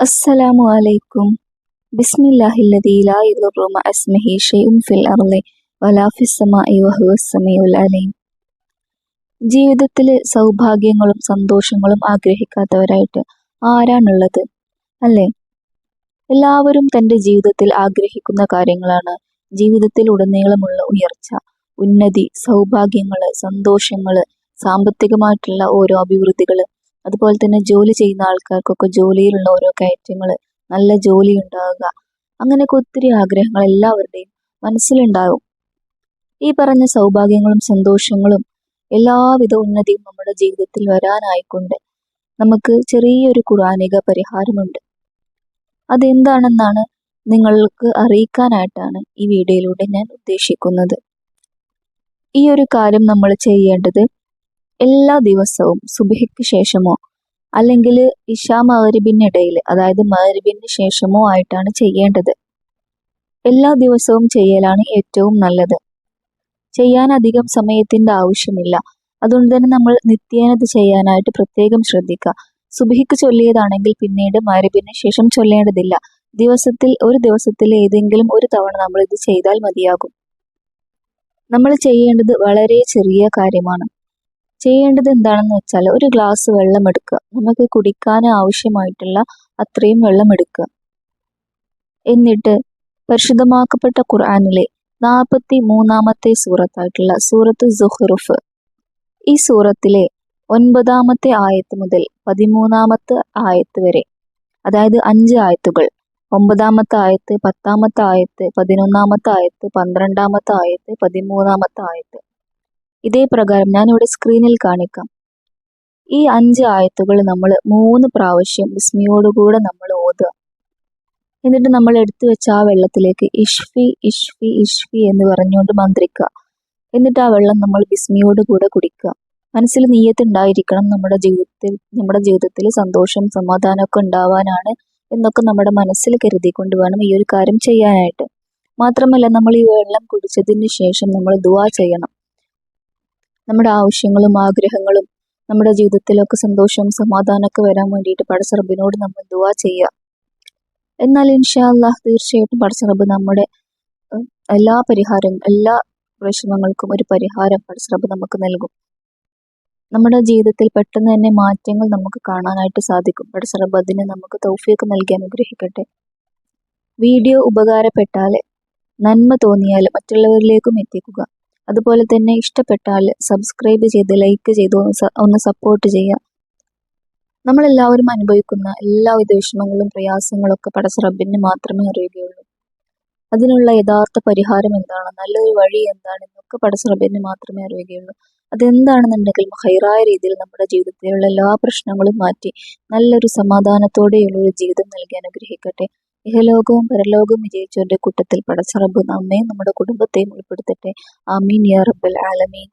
അസ്സലാമു അലൈക്കും. ജീവിതത്തിൽ സൗഭാഗ്യങ്ങളും സന്തോഷങ്ങളും ആഗ്രഹിക്കാത്തവരായിട്ട് ആരാണുള്ളത്? അല്ലേ? എല്ലാവരും തന്റെ ജീവിതത്തിൽ ആഗ്രഹിക്കുന്ന കാര്യങ്ങളാണ്. ജീവിതത്തിൽ ഉടനീളമുള്ള ഉയർച്ച ഉന്നതി സൗഭാഗ്യങ്ങൾ സന്തോഷങ്ങൾ സാമ്പത്തികമായിട്ടുള്ള ഓരോ അഭിവൃദ്ധികൾ അതുപോലെ തന്നെ ജോലി ചെയ്യുന്ന ആൾക്കാർക്കൊക്കെ ജോലിയിലുള്ള ഓരോ കയറ്റങ്ങൾ നല്ല ജോലി ഉണ്ടാവുക അങ്ങനെയൊക്കെ ഒത്തിരി ആഗ്രഹങ്ങൾ എല്ലാവരുടെയും മനസ്സിലുണ്ടാകും ഈ പറഞ്ഞ സൗഭാഗ്യങ്ങളും സന്തോഷങ്ങളും എല്ലാവിധ ഉന്നതിയും നമ്മുടെ ജീവിതത്തിൽ വരാനായിക്കൊണ്ട് നമുക്ക് ചെറിയൊരു ഖുറാനിക പരിഹാരമുണ്ട്. അതെന്താണെന്നാണ് നിങ്ങൾക്ക് അറിയിക്കാനായിട്ടാണ് ഈ വീഡിയോയിലൂടെ ഞാൻ ഉദ്ദേശിക്കുന്നത്. ഈ ഒരു കാര്യം നമ്മൾ ചെയ്യേണ്ടത് എല്ലാ ദിവസവും സുബഹിക്ക് ശേഷമോ അല്ലെങ്കിൽ ഇഷാ മഹരിബിനിടയിൽ അതായത് മഹരിബിന് ശേഷമോ ആയിട്ടാണ് ചെയ്യേണ്ടത്. എല്ലാ ദിവസവും ചെയ്യലാണ് ഏറ്റവും നല്ലത്. ചെയ്യാൻ അധികം സമയത്തിന്റെ ആവശ്യമില്ല. അതുകൊണ്ട് തന്നെ നമ്മൾ നിത്യേന ഇത് ചെയ്യാനായിട്ട് പ്രത്യേകം ശ്രദ്ധിക്കുക. സുബിഹിക്ക് ചൊല്ലിയതാണെങ്കിൽ പിന്നീട് മഹരിബിന് ശേഷം ചൊല്ലേണ്ടതില്ല. ദിവസത്തിൽ ഒരു ദിവസത്തിൽ ഏതെങ്കിലും ഒരു തവണ നമ്മൾ ഇത് ചെയ്താൽ മതിയാകും. നമ്മൾ ചെയ്യേണ്ടത് വളരെ ചെറിയ കാര്യമാണ്. ചെയ്യേണ്ടത് എന്താണെന്ന് വെച്ചാൽ ഒരു ഗ്ലാസ് വെള്ളം എടുക്കുക. നമുക്ക് കുടിക്കാൻ ആവശ്യമായിട്ടുള്ള അത്രയും വെള്ളം എടുക്കുക. എന്നിട്ട് പരിശുദ്ധമാക്കപ്പെട്ട ഖുർആാനിലെ നാൽപ്പത്തി മൂന്നാമത്തെ സൂറത്തായിട്ടുള്ള സൂറത്ത് സുഹ്റുഫ്. ഈ സൂറത്തിലെ ഒൻപതാമത്തെ ആയത്ത് മുതൽ പതിമൂന്നാമത്തെ ആയത്ത് വരെ അതായത് അഞ്ച് ആയത്തുകൾ ഒമ്പതാമത്തെ ആയത്ത് പത്താമത്തെ ആയത്ത് പതിനൊന്നാമത്തെ ആയത്ത് പന്ത്രണ്ടാമത്തെ ആയത്ത് പതിമൂന്നാമത്തെ ആയത്ത്. ഇതേ പ്രകാരം ഞാനിവിടെ സ്ക്രീനിൽ കാണിക്കാം. ഈ അഞ്ച് ആയത്തുകൾ നമ്മൾ മൂന്ന് പ്രാവശ്യം ബിസ്മിയോടുകൂടെ നമ്മൾ ഓതുക. എന്നിട്ട് നമ്മൾ എടുത്തു വെച്ച ആ വെള്ളത്തിലേക്ക് ഇഷ്ഫി ഇഷ്ഫി ഇഷ്ഫി എന്ന് പറഞ്ഞുകൊണ്ട് മന്ത്രിക്കുക. എന്നിട്ട് ആ വെള്ളം നമ്മൾ ബിസ്മിയോട് കൂടെ കുടിക്കുക. മനസ്സിൽ നീയത്തുണ്ടായിരിക്കണം നമ്മുടെ ജീവിതത്തിൽ നമ്മുടെ ജീവിതത്തിൽ സന്തോഷം സമാധാനമൊക്കെ ഉണ്ടാവാനാണ് എന്നൊക്കെ നമ്മുടെ മനസ്സിൽ കരുതിക്കൊണ്ട് വേണം ഈ ഒരു കാര്യം ചെയ്യാനായിട്ട്. മാത്രമല്ല നമ്മൾ ഈ വെള്ളം കുടിച്ചതിന് ശേഷം നമ്മൾ ദുവാ ചെയ്യണം. നമ്മുടെ ആവശ്യങ്ങളും ആഗ്രഹങ്ങളും നമ്മുടെ ജീവിതത്തിലൊക്കെ സന്തോഷവും സമാധാനമൊക്കെ വരാൻ വേണ്ടിയിട്ട് പടസറബിനോട് നമ്മൾ ദുവാ ചെയ്യുക. എന്നാൽ ഇൻഷാ അള്ളാഹ് തീർച്ചയായിട്ടും പടസറബ് നമ്മുടെ എല്ലാ പരിഹാരം എല്ലാ വിഷമങ്ങൾക്കും ഒരു പരിഹാരം പടസറബ് നമുക്ക് നൽകും. നമ്മുടെ ജീവിതത്തിൽ പെട്ടെന്ന് തന്നെ മാറ്റങ്ങൾ നമുക്ക് കാണാനായിട്ട് സാധിക്കും. പടസറബ് അതിന് നമുക്ക് തൗഫിയൊക്കെ നൽകി അനുഗ്രഹിക്കട്ടെ. വീഡിയോ ഉപകാരപ്പെട്ടാൽ നന്മ തോന്നിയാൽ മറ്റുള്ളവരിലേക്കും എത്തിക്കുക. അതുപോലെ തന്നെ ഇഷ്ടപ്പെട്ടാൽ സബ്സ്ക്രൈബ് ചെയ്ത് ലൈക്ക് ചെയ്ത് ഒന്ന് സപ്പോർട്ട് ചെയ്യുക. നമ്മളെല്ലാവരും അനുഭവിക്കുന്ന എല്ലാവിധ വിഷമങ്ങളും പ്രയാസങ്ങളും ഒക്കെ പടച്ച മാത്രമേ അറിയുകയുള്ളൂ. അതിനുള്ള യഥാർത്ഥ പരിഹാരം എന്താണ്? നല്ലൊരു വഴി എന്താണെന്നൊക്കെ പടച്ച റബ്ബിന് മാത്രമേ അറിയുകയുള്ളൂ. അതെന്താണെന്നുണ്ടെങ്കിൽ ഹൈറായ രീതിയിൽ നമ്മുടെ ജീവിതത്തിലുള്ള എല്ലാ പ്രശ്നങ്ങളും മാറ്റി നല്ലൊരു സമാധാനത്തോടെയുള്ള ഒരു ജീവിതം നൽകി അനുഗ്രഹിക്കട്ടെ. ഇഹലോകവും പരലോകവും വിജയിച്ചവന്റെ കൂട്ടത്തിൽ പടച്ചറബ് നമ്മെ നമ്മുടെ കുടുംബത്തെയും ഉൾപ്പെടുത്തട്ടെ. ആമീൻ. യാ ആലമീൻ.